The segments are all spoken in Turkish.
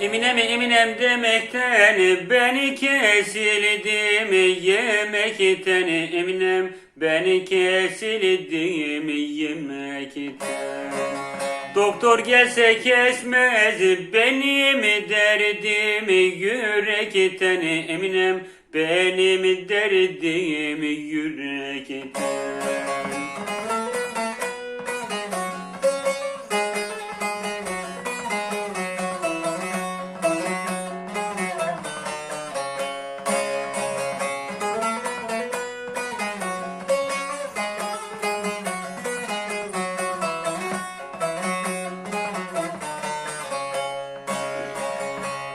Eminem Eminem demekten beni kesildim yemekten Eminem beni kesildim yemekten. Doktor gelse kesmez benim derdim yürekten Eminem benim derdim yürekten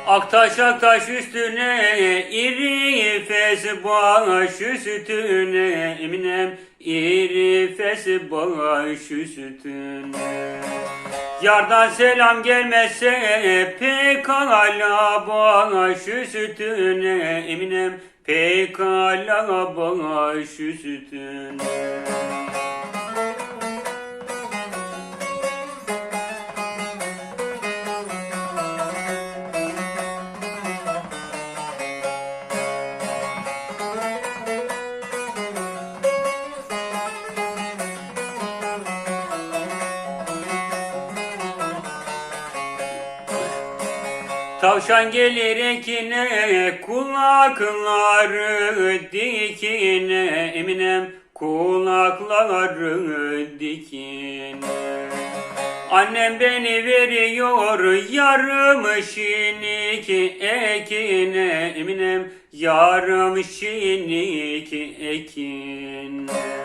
Aktaş aktaş üstüne iri fes baş üstüne. Eminem iri fes baş üstüne. Yardan selam gelmezse pekala baş üstüne. Eminem pekala baş üstüne Tavşan gelir ekine kulakları dikine. Eminem kulakları dikine. Annem beni veriyor yarım şinik ekine. Eminem yarım şinik ekine